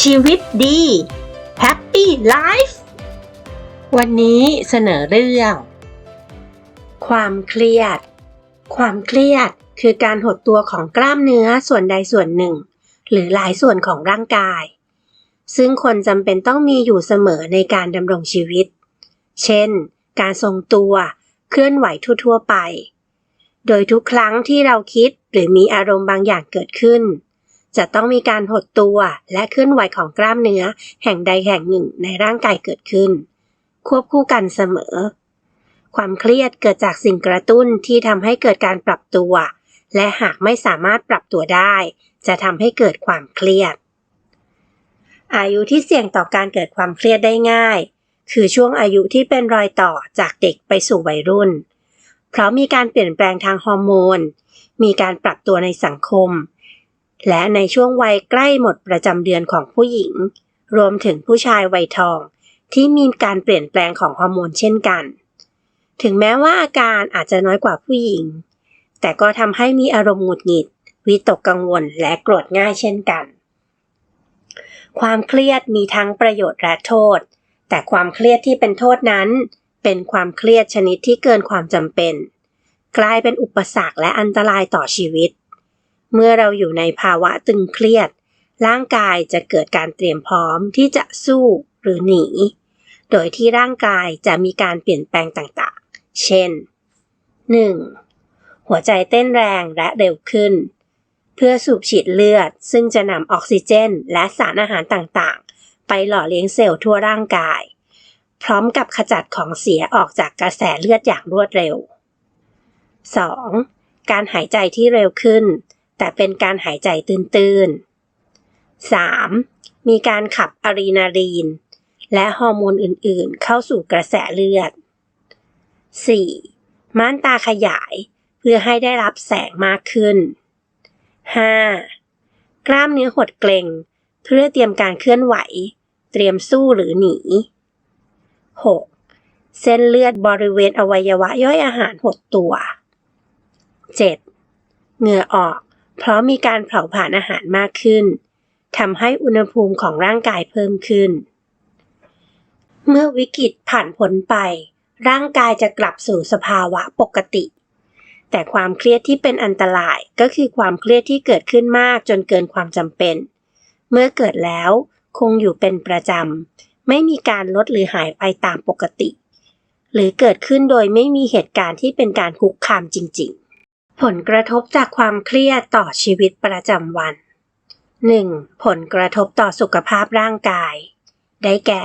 ชีวิตดี Happy Life วันนี้เสนอเรื่อง ความเครียด ความเครียดคือการหดตัวของกล้ามเนื้อส่วนใดส่วนหนึ่ง หรือหลายส่วนของร่างกาย ซึ่งคนจำเป็นต้องมีอยู่เสมอในการดำรงชีวิต เช่น การทรงตัว เคลื่อนไหวทั่ว ๆ ไป โดยทุกครั้งที่เราคิดหรือมีอารมณ์บางอย่างเกิดขึ้น จะต้องมีการหดตัวและเคลื่อนไหวของกล้ามเนื้อ แห่งใดแห่งหนึ่งในร่างกายเกิดขึ้น ควบคู่กันเสมอ ความเครียดเกิดจากสิ่งกระตุ้นที่ทำให้เกิดการปรับตัว และหากไม่สามารถปรับตัวได้ จะทำให้เกิดความเครียด อายุที่เสี่ยงต่อการเกิดความเครียดได้ง่าย คือช่วงอายุที่เป็นรอยต่อจากเด็กไปสู่วัยรุ่น เพราะมีการเปลี่ยนแปลงทางฮอร์โมน มีการปรับตัวในสังคม และในช่วงวัยใกล้หมดประจำเดือนของผู้หญิง รวมถึงผู้ชายวัยทอง ที่มีการเปลี่ยนแปลงของฮอร์โมนเช่นกัน ถึงแม้ว่าอาการอาจจะน้อยกว่าผู้หญิง แต่ก็ทำให้มีอารมณ์หงุดหงิด วิตกกังวลและโกรธง่ายเช่นกัน ความเครียดมีทั้งประโยชน์และโทษ แต่ความเครียดที่เป็นโทษนั้น เป็นความเครียดชนิดที่เกินความจำเป็น กลายเป็นอุปสรรคและอันตรายต่อชีวิต เมื่อเราอยู่ในภาวะตึงเครียด ร่างกายจะเกิดการเตรียมพร้อมที่จะสู้หรือหนี โดยที่ร่างกายจะมีการเปลี่ยนแปลงต่างๆ เช่น 1. หัวใจเต้นแรงและเร็วขึ้น เพื่อสูบฉีดเลือด ซึ่งจะนำออกซิเจน และสารอาหารต่างๆ ไปหล่อเลี้ยงเซลล์ทั่วร่างกาย พร้อมกับขจัดของเสียออกจากกระแสเลือดอย่างรวดเร็ว 2. การหายใจที่เร็วขึ้น แต่เป็นการหายใจตื้นๆ 3. มีการขับอะดรีนาลีน และฮอร์โมนอื่นๆ เข้าสู่กระแสเลือด 4. ม่านตาขยายเพื่อให้ได้รับแสงมากขึ้น 5. กล้ามเนื้อหดเกร็งเพื่อเตรียมการเคลื่อนไหว เตรียมสู้หรือหนี 6. เส้นเลือดบริเวณอวัยวะย่อยอาหารหดตัว 7. เหงื่อออก เพราะมีการเผาผลาญอาหารมากขึ้นทำให้อุณหภูมิของร่างกายเพิ่มขึ้น เมื่อวิกฤตผ่านพ้นไป ร่างกายจะกลับสู่สภาวะปกติ แต่ความเครียดที่เป็นอันตรายก็คือความเครียดที่เกิดขึ้นมากจนเกินความจำเป็น เมื่อเกิดแล้วคงอยู่เป็นประจำ ไม่มีการลดหรือหายไปตามปกติ หรือเกิดขึ้นโดยไม่มีเหตุการณ์ที่เป็นการคุกคามจริง ๆ ผลกระทบจากความเครียดต่อชีวิตประจำวัน 1. ผลกระทบต่อสุขภาพร่างกาย ได้แก่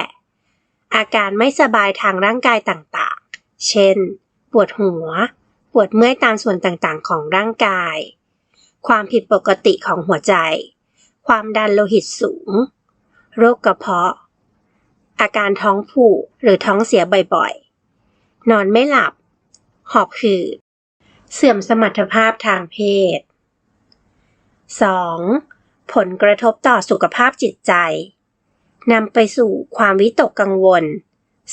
อาการไม่สบายทางร่างกายต่างๆ เช่น ปวดหัว ปวดเมื่อยตามส่วนต่างๆ ของร่างกาย ความผิดปกติของหัวใจ ความดันโลหิตสูง โรคกระเพาะ อาการท้องผูกหรือท้องเสียบ่อยๆ นอนไม่หลับ หอบหืด เสื่อมสมรรถภาพทางเพศ 2. ผลกระทบต่อสุขภาพจิตใจ นำไปสู่ความวิตกกังวล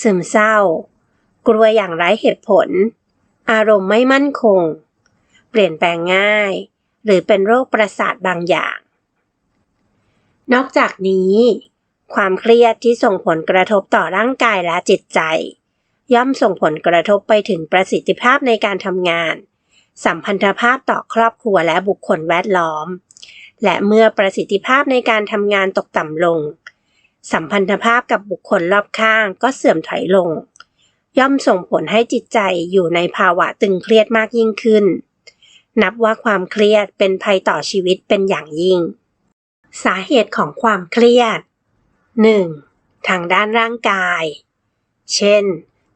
ซึมเศร้า กลัวอย่างไร้เหตุผล อารมณ์ไม่มั่นคง เปลี่ยนแปลงง่าย หรือเป็นโรคประสาทบางอย่าง นอกจากนี้ ความเครียดที่ส่งผลกระทบต่อร่างกายและจิตใจ ย่อมส่งผลกระทบไปถึงประสิทธิภาพในการทำงาน สัมพันธภาพต่อครอบครัวและบุคคลแวดล้อม และเมื่อประสิทธิภาพในการทำงานตกต่ำลง สัมพันธภาพกับบุคคลรอบข้างก็เสื่อมถอยลง ย่อมส่งผลให้จิตใจอยู่ในภาวะตึงเครียดมากยิ่งขึ้น นับว่าความเครียดเป็นภัยต่อชีวิตเป็นอย่างยิ่ง สาเหตุของความเครียด 1. ทางด้านร่างกาย เช่น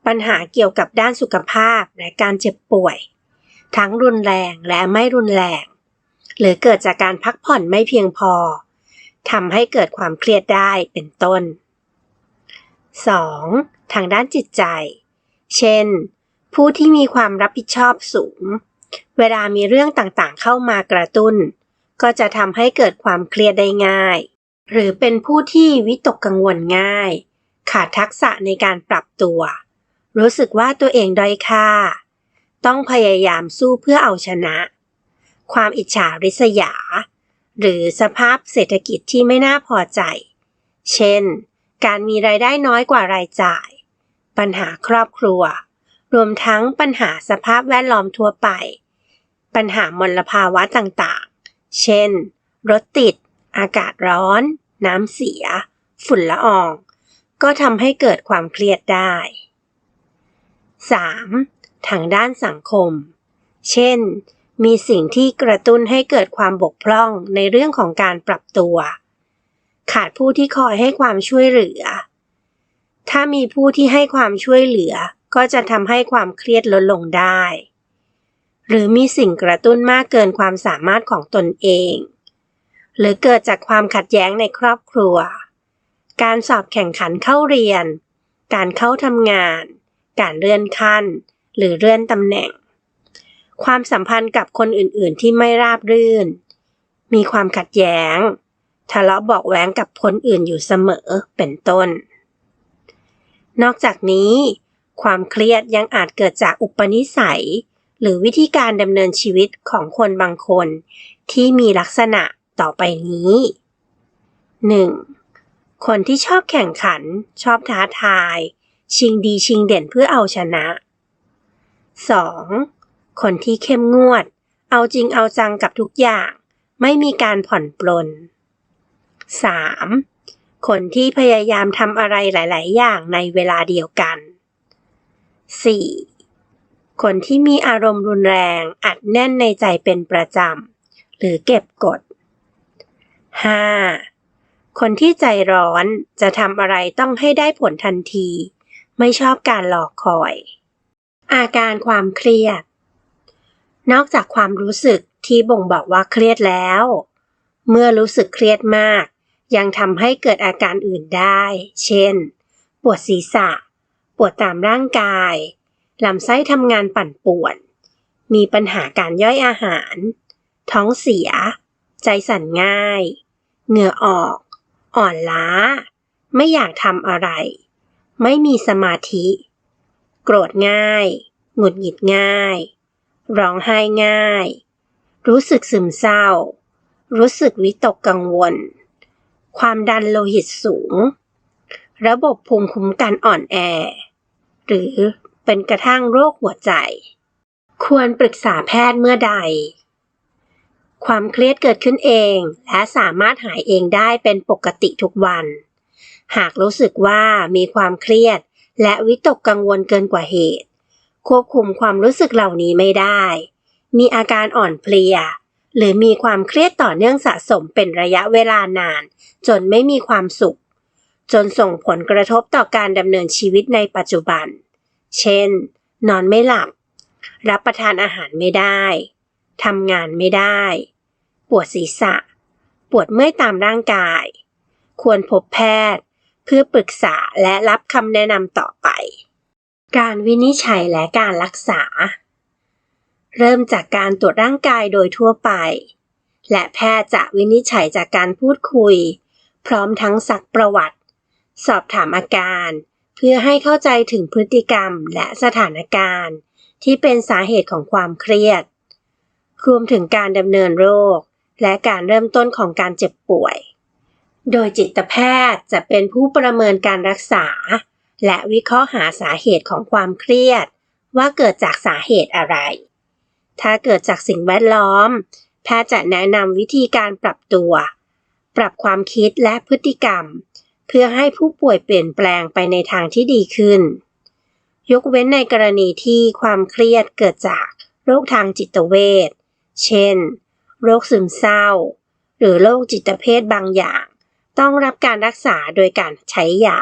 ปัญหาเกี่ยวกับด้านสุขภาพและการเจ็บป่วย ทั้งรุนแรงและไม่รุนแรง หรือเกิดจากการพักผ่อนไม่เพียงพอทำให้เกิดความเครียดได้เป็นต้น 2. ทางด้านจิตใจ เช่น ผู้ที่มีความรับผิดชอบสูง เวลามีเรื่องต่างๆ เข้ามากระตุ้น ก็จะทำให้เกิดความเครียดได้ง่าย หรือเป็นผู้ที่วิตกกังวลง่าย ขาดทักษะในการปรับตัว รู้สึกว่าตัวเองด้อยค่า ต้องพยายามสู้เพื่อเอาชนะ ความอิจฉาริษยา หรือสภาพเศรษฐกิจที่ไม่น่าพอใจ เช่น การมีรายได้น้อยกว่ารายจ่าย ปัญหาครอบครัว รวมทั้งปัญหาสภาพแวดล้อมทั่วไป ปัญหามลภาวะต่างๆ เช่น รถติด อากาศร้อน น้ำเสีย ฝุ่นละออง ก็ทำให้เกิดความเครียดได้ 3. ทางด้านสังคม เช่น มีสิ่งที่กระตุ้นให้เกิดความบกพร่องในเรื่องของการปรับตัว ขาดผู้ที่คอยให้ความช่วยเหลือ ถ้ามีผู้ที่ให้ความช่วยเหลือ ก็จะทำให้ความเครียดลดลงได้ หรือมีสิ่งกระตุ้นมากเกินความสามารถของตนเอง หรือเกิดจากความขัดแย้งในครอบครัว การสอบแข่งขันเข้าเรียน การเข้าทำงาน การเลื่อนขั้น หรือเลื่อนตำแหน่ง ความสัมพันธ์กับคนอื่นๆที่ไม่ราบรื่น มีความขัดแย้ง ทะเลาะเบอกแว้งกับคนอื่นอยู่เสมอเป็นต้น นอกจากนี้ ความเครียดยังอาจเกิดจากอุปนิสัย หรือวิธีการดำเนินชีวิตของคนบางคน ที่มีลักษณะต่อไปนี้ 1. คนที่ชอบแข่งขัน ชอบท้าทาย ชิงดีชิงเด่นเพื่อเอาชนะ 2. คนที่เข้มงวด เอาจริงเอาจังกับทุกอย่าง ไม่มีการผ่อนปลน 3. คนที่พยายามทำอะไรหลาย ๆ อย่างในเวลาเดียวกัน 4. คนที่มีอารมณ์รุนแรงอัดแน่นในใจเป็นประจำ หรือเก็บกด 5. คนที่ใจร้อนจะทำอะไรต้องให้ได้ผลทันที ไม่ชอบการหลอกคอย อาการความเครียด นอกจากความรู้สึกที่บ่งบอกว่าเครียดแล้ว เมื่อรู้สึกเครียดมาก ยังทำให้เกิดอาการอื่นได้ เช่น ปวดศีรษะ ปวดตามร่างกายลำไส้ทำงานปั่นป่วน มีปัญหาการย่อยอาหาร ท้องเสีย ใจสั่นง่าย เหงื่อออก อ่อนล้า ไม่อยากทำอะไร ไม่มีสมาธิ โกรธง่าย หงุดหงิดง่าย ร้องไห้ง่าย รู้สึกซึมเศร้า รู้สึกวิตกกังวล ความดันโลหิตสูง ระบบภูมิคุ้มกันอ่อนแอ หรือเป็นกระทั่งโรคหัวใจ ควรปรึกษาแพทย์เมื่อใด ความเครียดเกิดขึ้นเอง และสามารถหายเองได้เป็นปกติทุกวัน หากรู้สึกว่ามีความเครียด และวิตกกังวลเกินกว่าเหตุ ควบคุมความรู้สึกเหล่านี้ไม่ได้ มีอาการอ่อนเพลีย หรือมีความเครียดต่อเนื่องสะสมเป็นระยะเวลานาน จนไม่มีความสุข จนส่งผลกระทบต่อการดำเนินชีวิตในปัจจุบัน เช่น นอนไม่หลับ รับประทานอาหารไม่ได้ทำงานไม่ได้ ปวดศีรษะ ปวดเมื่อยตามร่างกาย ควรพบแพทย์ เพื่อปรึกษาและรับคำแนะนำต่อไป การวินิจฉัยและการรักษา เริ่มจากการตรวจร่างกายโดยทั่วไป และแพทย์จะวินิจฉัยจากการพูดคุย พร้อมทั้งสักประวัติ สอบถามอาการ เพื่อให้เข้าใจถึงพฤติกรรมและสถานการณ์ ที่เป็นสาเหตุของความเครียด รวมถึงการดำเนินโรค และการเริ่มต้นของการเจ็บป่วย โดยจิตแพทย์จะเป็นผู้ประเมินการรักษา และวิเคราะห์หาสาเหตุของความเครียด ว่าเกิดจากสาเหตุอะไร ถ้าเกิดจากสิ่งแวดล้อม แพทย์จะแนะนำวิธีการปรับตัว ปรับความคิดและพฤติกรรม เพื่อให้ผู้ป่วยเปลี่ยนแปลงไปในทางที่ดีขึ้น ยกเว้นในกรณีที่ความเครียดเกิดจากโรคทางจิตเวช เช่น โรคซึมเศร้า หรือโรคจิตเภทบางอย่าง ต้องรับการรักษาโดยการใช้ยา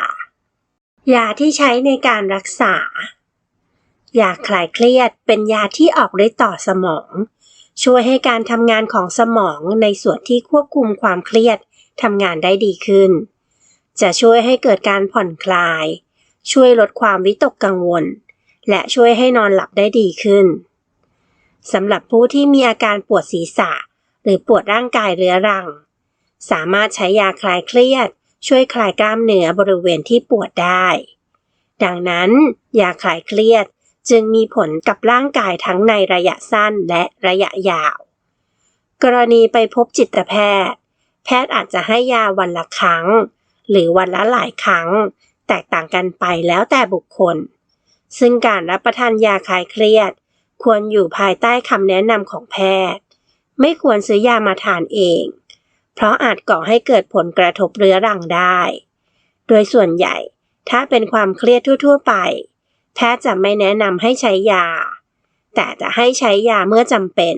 ยาที่ใช้ในการรักษา ยาคลายเครียดเป็นยาที่ออกฤทธิ์ต่อสมอง ช่วยให้การทำงานของสมองในส่วนที่ควบคุมความเครียดทำงานได้ดีขึ้น จะช่วยให้เกิดการผ่อนคลาย ช่วยลดความวิตกกังวล และช่วยให้นอนหลับได้ดีขึ้นสำหรับผู้ที่มีอาการปวดศีรษะ หรือปวดร่างกายเรื้อรัง สามารถใช้ยาคลายเครียด ช่วยคลายกล้ามเนื้อบริเวณที่ปวดได้ ดังนั้น ยาคลายเครียดจึงมีผลกับร่างกายทั้งในระยะสั้นและระยะยาว กรณีไปพบจิตแพทย์ แพทย์อาจจะให้ยาวันละครั้ง หรือวันละหลายครั้ง แตกต่างกันไปแล้วแต่บุคคล ซึ่งการรับประทานยาคลายเครียด ควรอยู่ภายใต้คำแนะนำของแพทย์ ไม่ควรซื้อยามาทานเอง เพราะอาจก่อให้เกิดผลกระทบเรื้อรังได้ โดยส่วนใหญ่ถ้าเป็นความเครียดทั่ว ๆ ไป แพทย์จะไม่แนะนำให้ใช้ยา แต่จะให้ใช้ยาเมื่อจำเป็น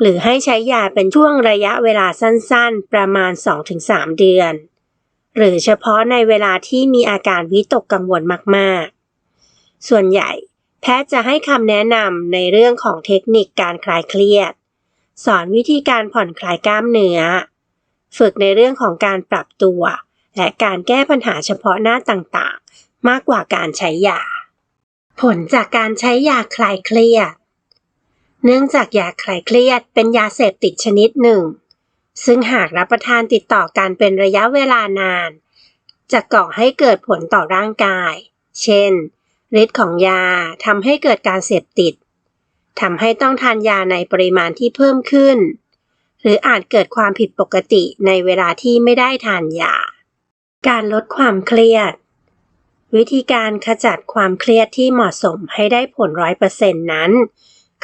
หรือให้ใช้ยาเป็นช่วงระยะเวลาสั้นๆ ประมาณ 2-3 เดือน หรือเฉพาะในเวลาที่มีอาการวิตกกังวลมาก ๆ ส่วนใหญ่แพทย์จะให้คำแนะนำในเรื่องของเทคนิคการคลายเครียด สอนวิธีการผ่อนคลายกล้ามเนื้อ ฝึกในเรื่องของการปรับตัว และการแก้ปัญหาเฉพาะหน้าต่างๆ มากกว่าการใช้ยา ผลจากการใช้ยาคลายเครียด เนื่องจากยาคลายเครียดเป็นยาเสพติดชนิดหนึ่ง ซึ่งหากรับประทานติดต่อกันเป็นระยะเวลานาน จะก่อให้เกิดผลต่อร่างกาย เช่นฤทธิ์ของยาทำให้เกิดการเสพติดทำให้ต้องทานยาในปริมาณที่เพิ่มขึ้น หรืออาจเกิดความผิดปกติในเวลาที่ไม่ได้ทานยา การลดความเครียด วิธีการขจัดความเครียดที่เหมาะสมให้ได้ผลร้อยเปอร์เซ็นต์นั้น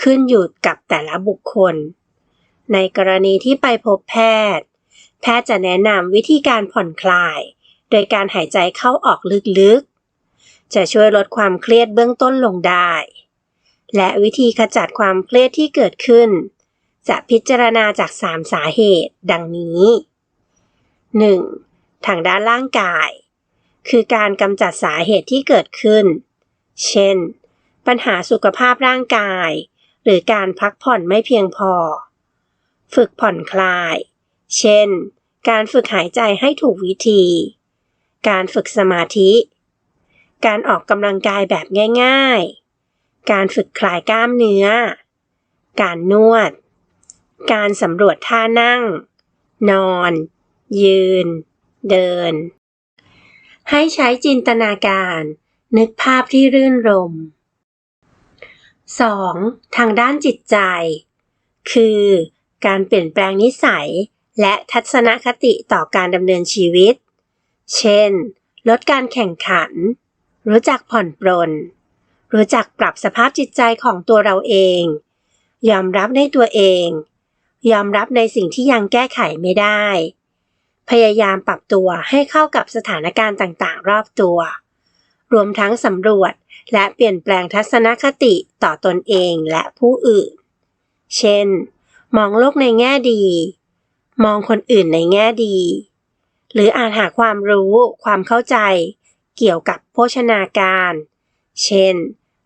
ขึ้นอยู่กับแต่ละบุคคล ในกรณีที่ไปพบแพทย์ แพทย์จะแนะนำวิธีการผ่อนคลาย โดยการหายใจเข้าออกลึกๆ จะช่วยลดความเครียดเบื้องต้นลงได้ และวิธีขจัดความเครียดที่เกิดขึ้น จะพิจารณาจาก 3 สาเหตุ ดังนี้ 1. ทางด้านร่างกาย คือการกำจัดสาเหตุที่เกิดขึ้น เช่น ปัญหาสุขภาพร่างกาย หรือการพักผ่อนไม่เพียงพอ ฝึกผ่อนคลาย เช่น การฝึกหายใจให้ถูกวิธี การฝึกสมาธิ การออกกำลังกายแบบง่าย ๆ การฝึกคลายกล้ามเนื้อ การนวด การสำรวจท่านั่ง นอน ยืน เดิน ให้ใช้จินตนาการ นึกภาพที่รื่นรม 2. ทางด้านจิตใจ คือการเปลี่ยนแปลงนิสัย และทัศนคติต่อการดำเนินชีวิต เช่น ลดการแข่งขัน รู้จักผ่อนปรน รู้จักปรับสภาพจิตใจของตัวเราเอง ยอมรับในตัวเอง ยอมรับในสิ่งที่ยังแก้ไขไม่ได้ พยายามปรับตัวให้เข้ากับสถานการณ์ต่างๆ รอบตัว รวมทั้งสำรวจและเปลี่ยนแปลงทัศนคติต่อตนเองและผู้อื่น เช่น มองโลกในแง่ดี มองคนอื่นในแง่ดี หรืออาจหาความรู้ ความเข้าใจ เกี่ยวกับโภชนาการ เช่น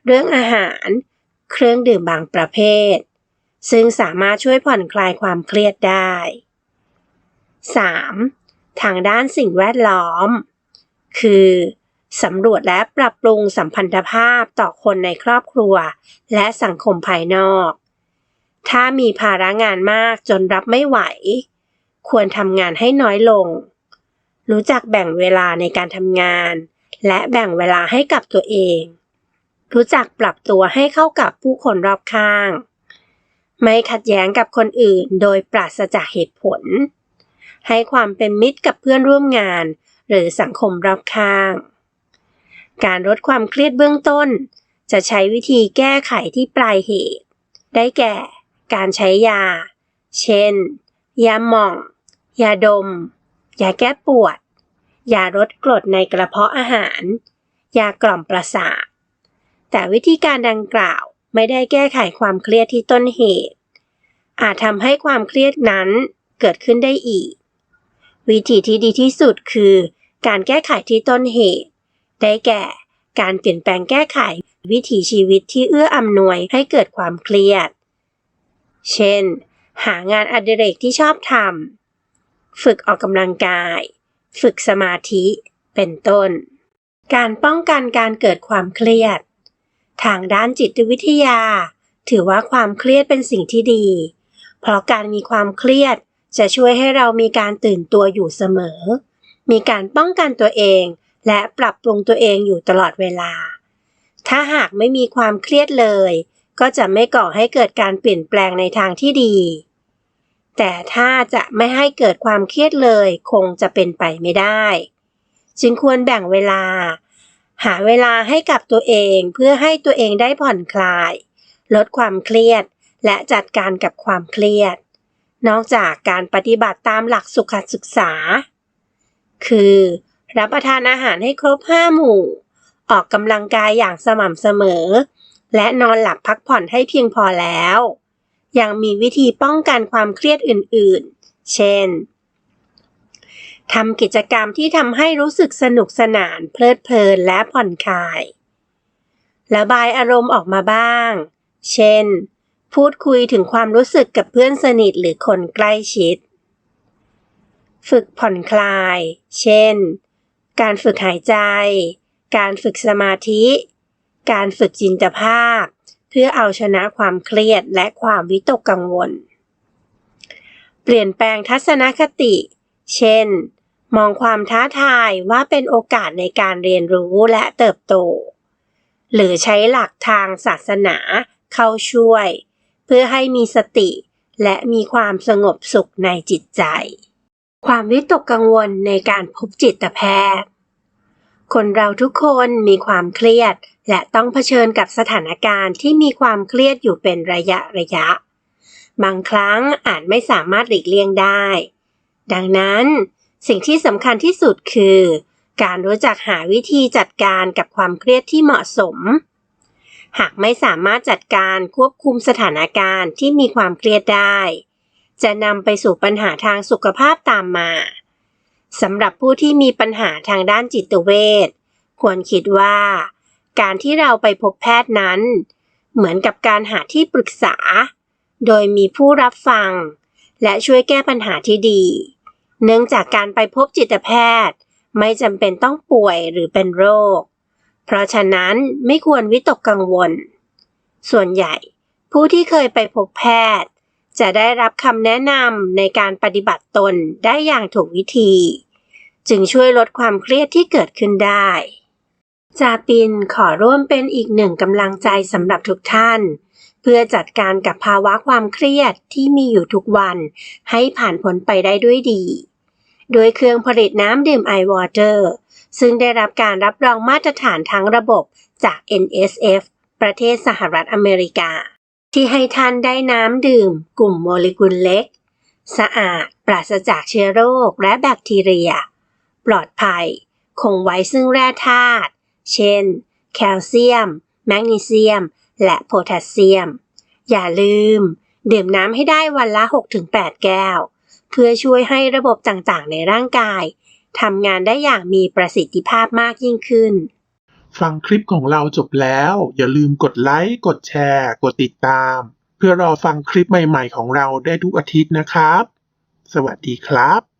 เรื่องอาหาร เครื่องดื่มบางประเภท ซึ่งสามารถช่วยผ่อนคลายความเครียดได้ 3. ทางด้านสิ่งแวดล้อม คือสำรวจและปรับปรุงสัมพันธภาพต่อคนในครอบครัว และสังคมภายนอก ถ้ามีภาระงานมากจนรับไม่ไหว ควรทำงานให้น้อยลง รู้จักแบ่งเวลาในการทำงาน และแบ่งเวลาให้กับตัวเอง รู้จักปรับตัวให้เข้ากับผู้คนรอบข้าง ไม่ขัดแย้งกับคนอื่นโดยปราศจากเหตุผล ให้ความเป็นมิตรกับเพื่อนร่วมงาน หรือสังคมรอบข้าง การลดความเครียดเบื้องต้น จะใช้วิธีแก้ไขที่ปลายเหตุ ได้แก่ การใช้ยา เช่น ยาหม่อง ยาดม ยาแก้ปวด ยาลดกรดในกระเพาะอาหาร ยากล่อมประสาท แต่วิธีการดังกล่าว ไม่ได้แก้ไขความเครียดที่ต้นเหตุ อาจทำให้ความเครียดนั้นเกิดขึ้นได้อีก วิธีที่ดีที่สุดคือ การแก้ไขที่ต้นเหตุ ได้แก่การเปลี่ยนแปลงแก้ไขวิถีชีวิตที่เอื้ออำนวยให้เกิดความเครียด เช่น หางานอดิเรกที่ชอบทำ ฝึกออกกำลังกาย ฝึกสมาธิ เป็นต้น การป้องกันการเกิดความเครียด ทางด้านจิตวิทยา ถือว่าความเครียดเป็นสิ่งที่ดี เพราะการมีความเครียดจะช่วยให้เรามีการตื่นตัวอยู่เสมอ มีการป้องกันตัวเอง และปรับปรุงตัวเองอยู่ตลอดเวลา ถ้าหากไม่มีความเครียดเลย ก็จะไม่ก่อให้เกิดการเปลี่ยนแปลงในทางที่ดี แต่ถ้าจะไม่ให้เกิดความเครียดเลย คงจะเป็นไปไม่ได้ จึงควรแบ่งเวลา หาเวลาให้กับตัวเองเพื่อให้ตัวเองได้ผ่อนคลาย ลดความเครียด และจัดการกับความเครียด นอกจากการปฏิบัติตามหลักสุขศึกษา คือ รับประทานอาหารให้ครบห้าหมู่ ออกกำลังกายอย่างสม่ำเสมอ และนอนหลับพักผ่อนให้เพียงพอแล้ว ยังมีวิธีป้องกันความเครียดอื่นๆ เช่น ทำกิจกรรมที่ทำให้รู้สึกสนุกสนาน เพลิดเพลินและผ่อนคลาย ระบายอารมณ์ออกมาบ้าง เช่น พูดคุยถึงความรู้สึกกับเพื่อนสนิทหรือคนใกล้ชิด ฝึกผ่อนคลาย เช่น การฝึกหายใจ การฝึกสมาธิ การฝึกจินตภาพ เพื่อเอาชนะความเครียดและความวิตกกังวล เปลี่ยนแปลงทัศนคติ เช่น มองความท้าทายว่าเป็นโอกาสในการเรียนรู้และเติบโต หรือใช้หลักทางศาสนาเข้าช่วย เพื่อให้มีสติและมีความสงบสุขในจิตใจ ความวิตกกังวลในการพบจิตแพทย์ คนเราทุกคนมีความเครียด และต้องเผชิญกับสถานการณ์ที่มีความเครียดอยู่เป็นระยะระยะ บางครั้งอาจไม่สามารถหลีกเลี่ยงได้ ดังนั้น สิ่งที่สำคัญที่สุดคือ การรู้จักหาวิธีจัดการกับความเครียดที่เหมาะสม หากไม่สามารถจัดการควบคุมสถานการณ์ที่มีความเครียดได้ จะนำไปสู่ปัญหาทางสุขภาพตามมาสำหรับผู้ที่มีปัญหาทางด้านจิตเวชควรคิดว่า การที่เราไปพบแพทย์นั้น เหมือนกับการหาที่ปรึกษา โดยมีผู้รับฟัง และช่วยแก้ปัญหาที่ดี เนื่องจากการไปพบจิตแพทย์ ไม่จำเป็นต้องป่วยหรือเป็นโรค เพราะฉะนั้นไม่ควรวิตกกังวล ส่วนใหญ่ ผู้ที่เคยไปพบแพทย์ จะได้รับคำแนะนำในการปฏิบัติตนได้อย่างถูกวิธี จึงช่วยลดความเครียดที่เกิดขึ้นได้จาปินขอร่วมเป็นอีกหนึ่งกำลังใจสำหรับทุกท่าน พื่อจัดการกับภาวะความเครียดที่มีอยู่ทุกวัน ให้ผ่านพ้นไปได้ด้วยดี โดยเครื่องผลิตน้ำดื่มไอวอเตอร์ซึ่งได้รับการรับรองมาตรฐานทั้งระบบจาก NSF ประเทศสหรัฐอเมริกา ที่ให้ท่านได้น้ำดื่ม กลุ่มโมเลกุลเล็ก สะอาด ปราศจากเชื้อโรคและแบคทีเรีย ปลอดภัย คงไว้ซึ่งแร่ธาตุ เช่น แคลเซียม แมกนีเซียม และโพแทสเซียม อย่าลืม ดื่มน้ำให้ได้วันละ 6-8 แก้ว เพื่อช่วยให้ระบบต่างๆ ในร่างกายทำงานได้อย่างมีประสิทธิภาพมากยิ่งขึ้น ฟังคลิปของเราจบแล้ว อย่าลืมกดไลค์ กดแชร์ กดติดตาม เพื่อรอฟังคลิปใหม่ๆ ของเราได้ทุกอาทิตย์นะครับ สวัสดีครับ